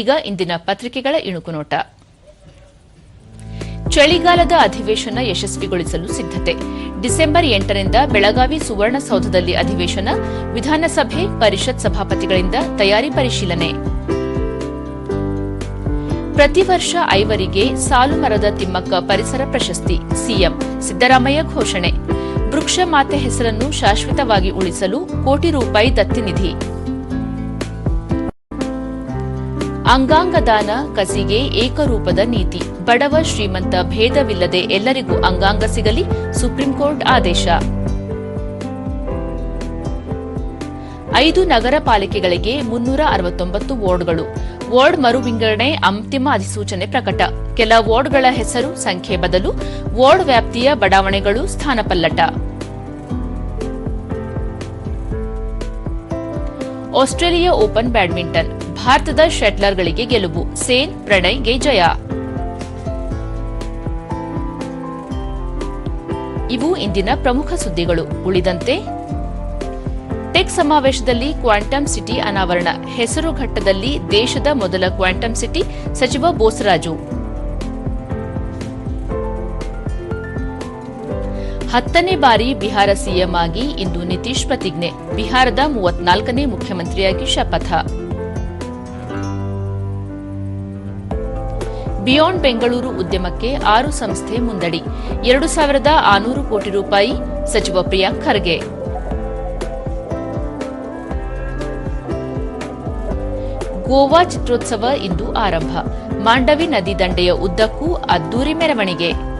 ಈಗ ಇಂದಿನ ಪತ್ರಿಕೆಗಳ ಇಣುಕು ನೋಟ ಚಳಿಗಾಲದ ಅಧಿವೇಶನ ಯಶಸ್ವಿಗೊಳಿಸಲು ಸಿದ್ದತೆ ಡಿಸೆಂಬರ್ ಎಂಟರಿಂದ ಬೆಳಗಾವಿ ಸುವರ್ಣಸೌಧದಲ್ಲಿ ಅಧಿವೇಶನ, ವಿಧಾನಸಭೆ, ಪರಿಷತ್ ಸಭಾಪತಿಗಳಿಂದ ತಯಾರಿ ಪರಿಶೀಲನೆ. ಪ್ರತಿ ವರ್ಷ ಐವರಿಗೆ ಸಾಲು ಮರದ ತಿಮ್ಮಕ್ಕ ಪರಿಸರ ಪ್ರಶಸ್ತಿ, ಸಿಎಂ ಸಿದ್ದರಾಮಯ್ಯ ಘೋಷಣೆ. ವೃಕ್ಷ ಮಾತೆ ಹೆಸರನ್ನು ಶಾಶ್ವತವಾಗಿ ಉಳಿಸಲು ಕೋಟಿ ರೂಪಾಯಿ ದತ್ತಿ ನಿಧಿ ಅಂಗಾಂಗ ದಾನ ಕಸಿಗೆ, ಏಕರೂಪದ ನೀತಿ. ಬಡವ, ಶ್ರೀಮಂತ, ಭೇದವಿಲ್ಲದೆ ಎಲ್ಲರಿಗೂ ಅಂಗಾಂಗ ಸಿಗಲಿ. ಸುಪ್ರೀಂ ಕೋರ್ಟ್ ಆದೇಶ. ಐದು ನಗರ ಪಾಲಿಕೆಗಳಿಗೆ ಮುನ್ನೂರ ಅರವತ್ತೊಂಬತ್ತು ವಾರ್ಡ್ಗಳು. ವಾರ್ಡ್ ಮರು ವಿಂಗಡಣೆ ಅಂತಿಮ ಅಧಿಸೂಚನೆ ಪ್ರಕಟ. ಕೆಲ ವಾರ್ಡ್ಗಳ ಹೆಸರು, ಸಂಖ್ಯೆ ಬದಲು ವಾರ್ಡ್ ವ್ಯಾಪ್ತಿಯ ಬಡಾವಣೆಗಳು ಸ್ಥಾನಪಲ್ಲಟ. ಆಸ್ಟ್ರೇಲಿಯಾ ಓಪನ್ ಬ್ಯಾಡ್ಮಿಂಟನ್, ಭಾರತದ ಶಟ್ಲರ್ಗಳಿಗೆ ಗೆಲುವು. ಸೇನ್ ಪ್ರಣಯ್ಗೆ ಜಯ. ಇವು ಇಂದಿನ ಪ್ರಮುಖ ಸುದ್ದಿಗಳು. ಉಳಿದಂತೆ, ಟೆಕ್ ಸಮಾವೇಶದಲ್ಲಿ ಕ್ವಾಂಟಮ್ ಸಿಟಿ ಅನಾವರಣ. ಹೆಸರು ಘಟ್ಟದಲ್ಲಿ ದೇಶದ ಮೊದಲ ಕ್ವಾಂಟಮ್ ಸಿಟಿ ಸಚಿವ ಬೋಸರಾಜು. ಹತ್ತನೇ ಬಾರಿ ಬಿಹಾರ ಸಿಎಂ ಆಗಿ ಇಂದು ನಿತೀಶ್ ಪ್ರತಿಜ್ಞೆ. ಬಿಹಾರದ ಮೂವತ್ನಾಲ್ಕನೇ ಮುಖ್ಯಮಂತ್ರಿಯಾಗಿ ಶಪಥ. ಬಿಯಾಂಡ್ ಬೆಂಗಳೂರು ಉದ್ಯಮಕ್ಕೆ ಆರು ಸಂಸ್ಥೆ ಮುಂದಡಿ ಎರಡು ಸಾವಿರದ ಆನೂರು ಕೋಟಿ ರೂಪಾಯಿ ಸಚಿವ ಪ್ರಿಯಾಂಕ್ ಖರ್ಗೆ. ಗೋವಾ ಚಿತ್ರೋತ್ಸವ ಇಂದು ಆರಂಭ. ಮಾಂಡವಿ ನದಿ ದಂಡೆಯ ಉದ್ದಕ್ಕೂ ಅದ್ದೂರಿ ಮೆರವಣಿಗೆ.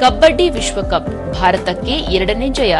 ಕಬಡ್ಡಿ ವಿಶ್ವಕಪ್ ಭಾರತಕ್ಕೆ ಎರಡನೇ ಜಯ.